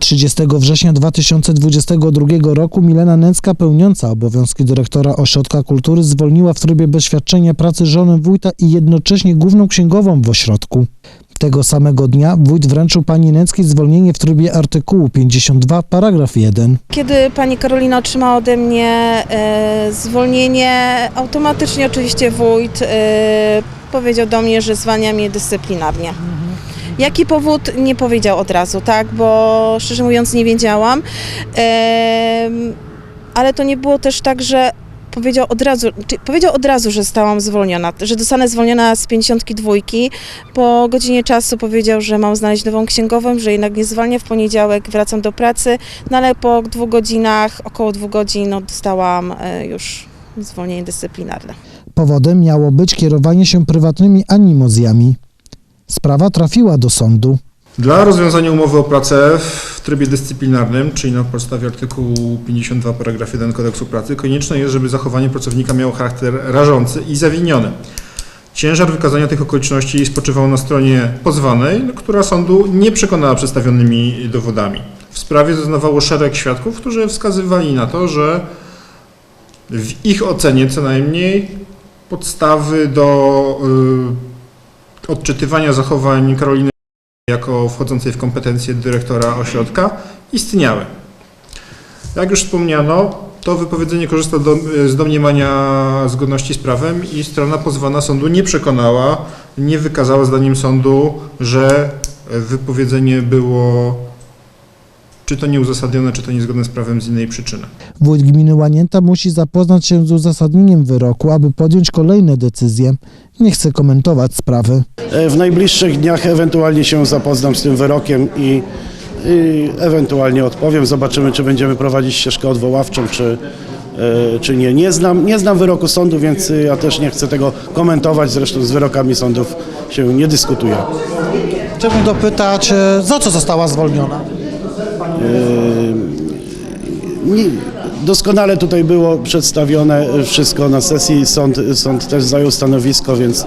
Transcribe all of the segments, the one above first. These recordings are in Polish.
30 września 2022 roku Milena Nęcka, pełniąca obowiązki dyrektora Ośrodka Kultury, zwolniła w trybie bez świadczenia pracy żonę wójta i jednocześnie główną księgową w ośrodku. Tego samego dnia wójt wręczył pani Nęckiej zwolnienie w trybie artykułu 52, paragraf 1. Kiedy pani Karolina otrzymała ode mnie e, zwolnienie, automatycznie oczywiście wójt e, powiedział do mnie, że zwalnia mnie dyscyplinarnie. Jaki powód? Nie powiedział od razu, tak, bo szczerze mówiąc nie wiedziałam. Ale to nie było też tak, że powiedział od razu, powiedział od razu, że zostałam zwolniona, że zostanę zwolniona z 52. Po godzinie czasu powiedział, że mam znaleźć nową księgową, że jednak nie zwalnia. W poniedziałek wracam do pracy, no ale po dwóch godzinach, około dwóch godzin, no, dostałam e, już zwolnienie dyscyplinarne. Powodem miało być kierowanie się prywatnymi animozjami. Sprawa trafiła do sądu. Dla rozwiązania umowy o pracę w trybie dyscyplinarnym, czyli na podstawie artykułu 52 paragraf 1 kodeksu pracy, konieczne jest, żeby zachowanie pracownika miało charakter rażący i zawiniony. Ciężar wykazania tych okoliczności spoczywał na stronie pozwanej, która sądu nie przekonała przedstawionymi dowodami. W sprawie zeznawało szereg świadków, którzy wskazywali na to, że w ich ocenie co najmniej podstawy do y, odczytywania zachowań Karoliny jako wchodzącej w kompetencje dyrektora ośrodka istniały. Jak już wspomniano, to wypowiedzenie korzysta do, z domniemania zgodności z prawem i strona pozwana sądu nie przekonała, nie wykazała zdaniem sądu, że wypowiedzenie było czy to nieuzasadnione, czy to niezgodne z prawem z innej przyczyny. Wójt gminy Łanięta musi zapoznać się z uzasadnieniem wyroku, aby podjąć kolejne decyzje. Nie chce komentować sprawy. E, W najbliższych dniach ewentualnie się zapoznam z tym wyrokiem i, i ewentualnie odpowiem. Zobaczymy, czy będziemy prowadzić ścieżkę odwoławczą, czy, e, czy nie. Nie znam, nie znam wyroku sądu, więc ja też nie chcę tego komentować. Zresztą z wyrokami sądów się nie dyskutuje. Chciałbym dopytać, e, za co została zwolniona? Nie, doskonale tutaj było przedstawione wszystko na sesji. Sąd, sąd też zajął stanowisko, więc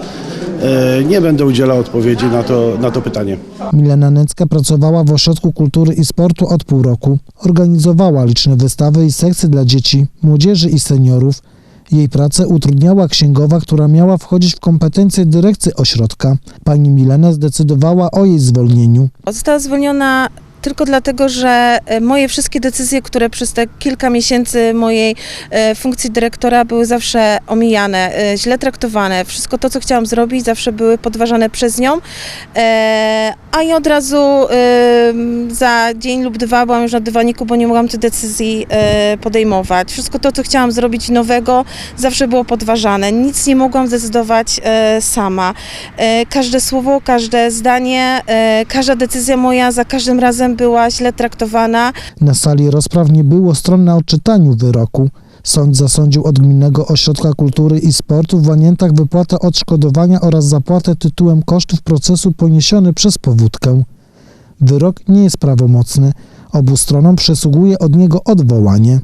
e, nie będę udzielał odpowiedzi na to, na to pytanie. Milena Nęcka pracowała w Ośrodku Kultury i Sportu od pół roku. Organizowała liczne wystawy i sekcje dla dzieci, młodzieży i seniorów. Jej pracę utrudniała księgowa, która miała wchodzić w kompetencje dyrekcji ośrodka. Pani Milena zdecydowała o jej zwolnieniu. Została zwolniona tylko dlatego, że e, moje wszystkie decyzje, które przez te kilka miesięcy mojej e, funkcji dyrektora były zawsze omijane, e, źle traktowane. Wszystko to, co chciałam zrobić, zawsze były podważane przez nią. A ja od razu za dzień lub dwa byłam już na dywaniku, bo nie mogłam tych decyzji podejmować. Wszystko to, co chciałam zrobić nowego, zawsze było podważane. Nic nie mogłam zdecydować sama. Każde słowo, każde zdanie, każda decyzja moja za każdym razem była źle traktowana. Na sali rozpraw nie było stron na odczytaniu wyroku. Sąd zasądził od Gminnego Ośrodka Kultury i Sportu w Łaniętach wypłatę odszkodowania oraz zapłatę tytułem kosztów procesu poniesiony przez powódkę. Wyrok nie jest prawomocny. Obu stronom przysługuje od niego odwołanie.